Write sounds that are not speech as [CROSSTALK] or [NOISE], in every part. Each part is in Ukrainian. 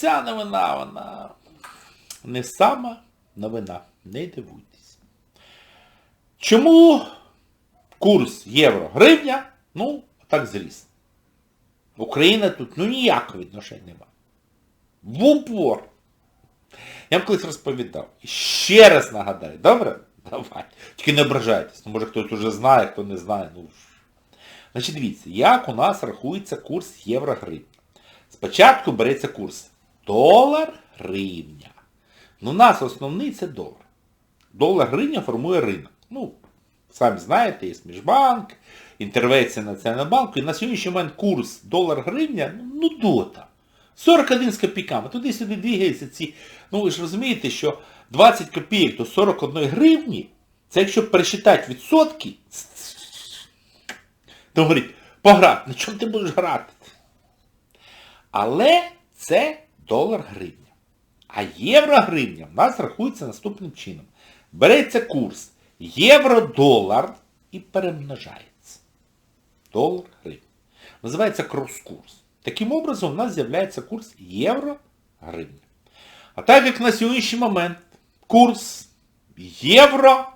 Ця новина, вона не сама новина. Не дивуйтесь. Чому курс євро-гривня, ну, так зріс? Україна тут ну ніякого відношення нема. В упор. Я вам колись розповідав. І ще раз нагадаю, добре? Давай. Тільки не ображайтесь. Ну, може хтось уже знає, хто не знає. Ну. Значить, дивіться, як у нас рахується курс євро-гривня. Спочатку береться курс долар-гривня. Ну, у нас основний це долар. Долар-гривня формує ринок. Ну, самі знаєте, є Міжбанк, інтервенція Національного банку. І на сьогоднішній момент курс долар-гривня, ну, дота. 41 з копійками. Туди-сюди двігається ці. Ну ви ж розумієте, що 20 копійок до 41 гривні, це якщо пересчитати відсотки, то говорить, пограти, на чому ти будеш грати? Але це долар-гривня. А євро-гривня в нас рахується наступним чином. Береться курс євро-долар і перемножається. Долар-гривня. Називається крос-курс. Таким образом, у нас з'являється курс євро-гривня. А так як на сьогоднішній момент курс євро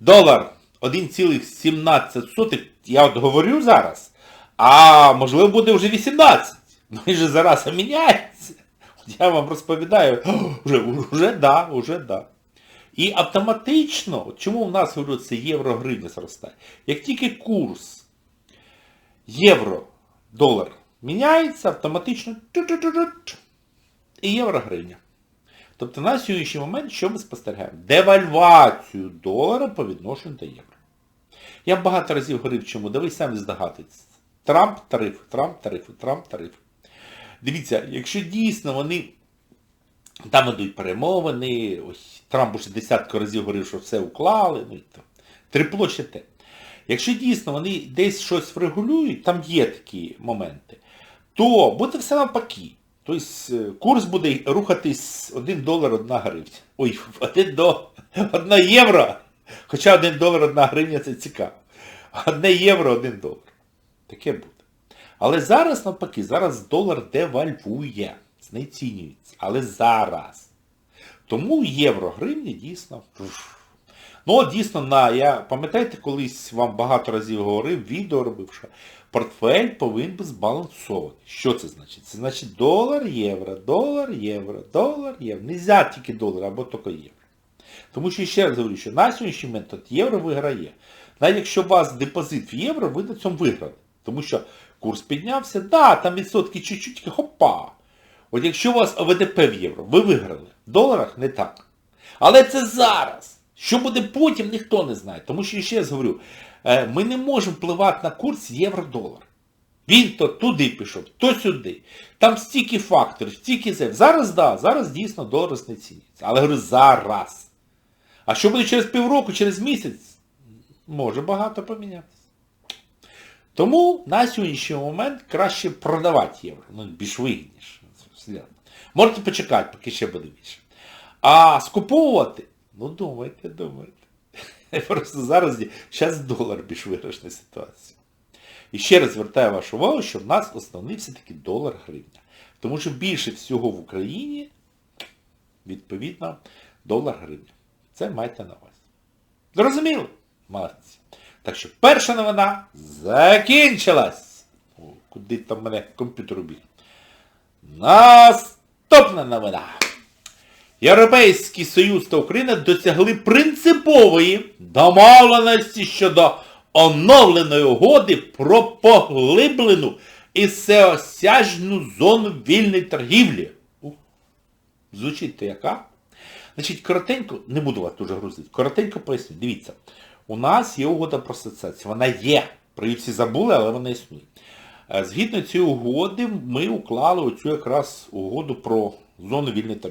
долар 1,17, я от говорю зараз, а можливо буде вже 18. Ну і же зараз міняється. От я вам розповідаю, вже, вже да, вже да. І автоматично, чому в нас говорю, це євро-гривня зростає? Як тільки курс євро долар міняється, автоматично чу-чу-чу-чу, і євро-гривня. Тобто на сьогоднішній момент що ми спостерігаємо? Девальвацію долара по відношенню до євро. Я багато разів говорив чому, да ви самі здогадуєтесь. Трамп тариф, Трамп тарифи, Трамп тарифи. Дивіться, якщо дійсно вони там ідуть перемовини, ось Трамп уже десятку разів говорив, що все уклали, ну і то. Трипло ще те. Якщо дійсно вони десь щось врегулюють, там є такі моменти, то буде все навпаки. Тобто е, курс буде рухатись 1 долар 1 гривня. Ой, [LAUGHS] 1 до 1 євро. Хоча 1 долар 1 гривня це цікаво. 1 євро 1 долар. Таке буде. Але зараз навпаки, зараз долар девальвує, знецінюється. Але зараз. Тому євро-гривня дійсно. Ну, дійсно, на, я пам'ятаєте, колись вам багато разів говорив, відео робив, що портфель повинен бути збалансований. Що це значить? Це значить долар, євро, долар, євро, долар, євро. Нельзя тільки долар або тільки євро. Тому що ще раз говорю, що на сьогоднішній момент от євро виграє. Навіть якщо у вас депозит в євро, ви на цьому виграли. Тому що курс піднявся, да, там відсотки чуть-чуть, хопа. От якщо у вас ОВДП в євро, ви виграли. В доларах не так. Але це зараз. Що буде потім, ніхто не знає. Тому що, ще раз говорю, е, ми не можемо впливати на курс євро-долар. Він то туди пішов, то сюди. Там стільки факторів, стільки зев. Зараз, да, зараз дійсно долар знецінюється. Але говорю, зараз. А що буде через півроку, через місяць? Може багато помінятися. Тому на сьогоднішній момент краще продавати євро. Ну, більш вигідніше. Можете почекати, поки ще буде більше. А скуповувати, ну думайте, думайте. Просто зараз зараз долар більш виграшна ситуація. І ще раз звертаю вашу увагу, що в нас основний все-таки долар гривня. Тому що більше всього в Україні, відповідно, долар гривня. Це майте на увазі. Зрозуміло? Молодці. Так що перша новина закінчилась. О, куди там мене комп'ютер убіг. Наступна новина. Європейський Союз та Україна досягли принципової домовленості щодо оновленої угоди про поглиблену і всеосяжну зону вільної торгівлі. Ух, Звучить то яка? Значить, коротенько, не буду вас дуже грузити, коротенько поясню. Дивіться, у нас є угода про асоціацію. Вона є. Про її всі забули, але вона існує. Е, Згідно цієї угоди ми уклали оцю якраз угоду про зону вільної торгівлі.